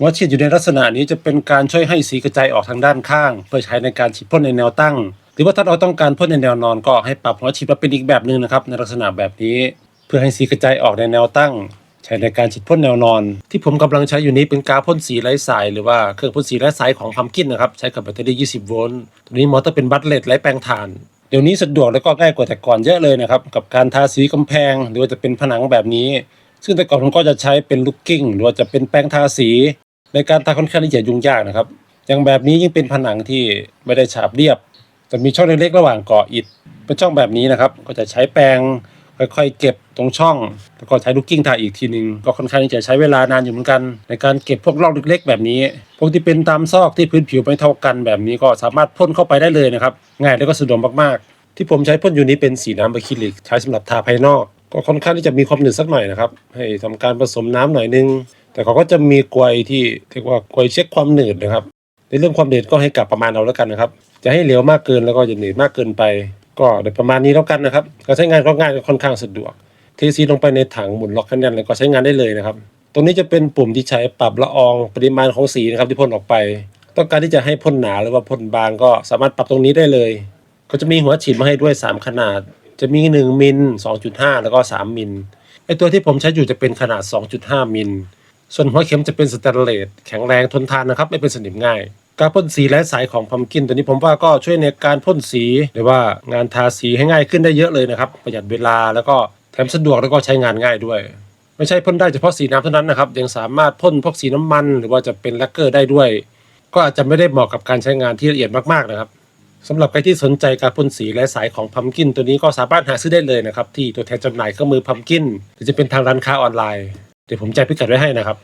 หัวฉีดอยู่ในลักษณะนี้จะเป็นการช่วยให้สีกระจายออกทางด้านข้าง เพื่อใช้ในการฉีดพ่นในแนวตั้ง หรือว่าถ้าเราต้องการพ่นในแนวนอนก็ให้ปรับหัวฉีดมาเป็นอีกแบบหนึ่งนะครับในลักษณะแบบนี้ เพื่อให้สีกระจายออกในแนวตั้ง ใช้ในการฉีดพ่นแนวนอน ที่ผมกำลังใช้อยู่นี้เป็นกาพ่นสีไร้สาย หรือว่าเครื่องพ่นสีไร้สายของพัมกินนะครับใช้กับแบตเตอรี่ 20 โวลต์ตัวนี้มอเตอร์เป็นบัตเลตไร้แปลงถ่านเดี๋ยวนี้สะดวกแล้วก็ง่ายกว่าแต่ก่อนเยอะเลยนะครับกับการทาสีกำแพง หรือว่าจะเป็นผนังแบบนี้ซึ่งแต่ก่อนผมก็จะใช้เป็นลูกกิ้งหรือว่าจะเป็นแป้งทาสี ในการทาค่อนข้างที่จะยุ่งยากนะครับ อย่างแบบนี้ยิ่งเป็นผนังที่ไม่ได้ฉาบเรียบ จะมีช่องเล็กๆระหว่างก่ออิฐเป็นช่องแบบนี้นะครับ ก็จะใช้แปรงค่อยๆเก็บตรงช่อง แล้วก็ใช้ลูกกิ้งทาอีกทีหนึ่งก็ค่อนข้างที่จะใช้เวลานานอยู่เหมือนกัน ในการเก็บพวกร่องเล็กๆแบบนี้ พวกที่เป็นตามซอกที่พื้นผิวไม่เท่ากันแบบนี้ก็สามารถพ่นเข้าไปได้เลยนะครับ ง่ายแล้วก็สะดวกมากๆ ที่ผมใช้พ่นอยู่นี้เป็นสีน้ำอะคริลิก ใช้สำหรับทาภายนอก ก็ค่อนข้างที่จะมีความหนืดสักหน่อยนะครับ ให้ทำการผสมน้ำหน่อยนึง แต่เขาก็จะมีกลวยที่เรียกว่ากลวยเช็คความหนืดนะครับ ในเรื่องความหนืดก็ให้กลับประมาณเอาแล้วกันนะครับ จะให้เหลวมากเกินแล้วก็จะหนืดมากเกินไป ก็โดยประมาณนี้แล้วกันนะครับการใช้งานก็ง่ายค่อนข้างสะดวก เทซีลงไปในถังหมุนล็อกคะแนนแล้วก็ใช้งานได้เลยนะครับ ตรงนี้จะเป็นปุ่มที่ใช้ปรับละอองปริมาณของสีนะครับที่พ่นออกไป ต้องการที่จะให้พ่นหนาหรือว่าพ่นบางก็สามารถปรับตรงนี้ได้เลย ก็จะมีหัวฉีดมาให้ด้วย 3 ขนาด จะมี 1มิล2.5 แล้วก็ 3 มิลไอตัวที่ผมใช้อยู่จะเป็นขนาด 2.5 มิล ส่วนหัวเข็มจะเป็นสแตนเลสแข็งแรงทนทานนะครับไม่เป็นสนิมง่ายการพ่นสีและสายของพัมกินตัวนี้ผมว่าก็ช่วยในการพ่นสีหรือว่างานทาสีให้ง่ายขึ้นได้เยอะเลยนะครับ ประหยัดเวลาแล้วก็แถมสะดวกแล้วก็ใช้งานง่ายด้วย ไม่ใช่พ่นได้เฉพาะสีน้ำเท่านั้นนะครับยังสามารถพ่นพวกสีน้ำมัน หรือว่าจะเป็นแลกเกอร์ได้ด้วย ก็อาจจะไม่ได้เหมาะกับการใช้งานที่ละเอียดมากๆนะครับสำหรับใครที่สนใจการพ่นสีและสายของพัมกินตัวนี้ก็สามารถหาซื้อได้เลยนะครับที่ตัวแทนจำหน่ายเครื่องมือพัมกินหรือจะเป็นทางร้านค้าออนไลน์ เดี๋ยวผมแจ้งพิกัดไว้ให้นะครับ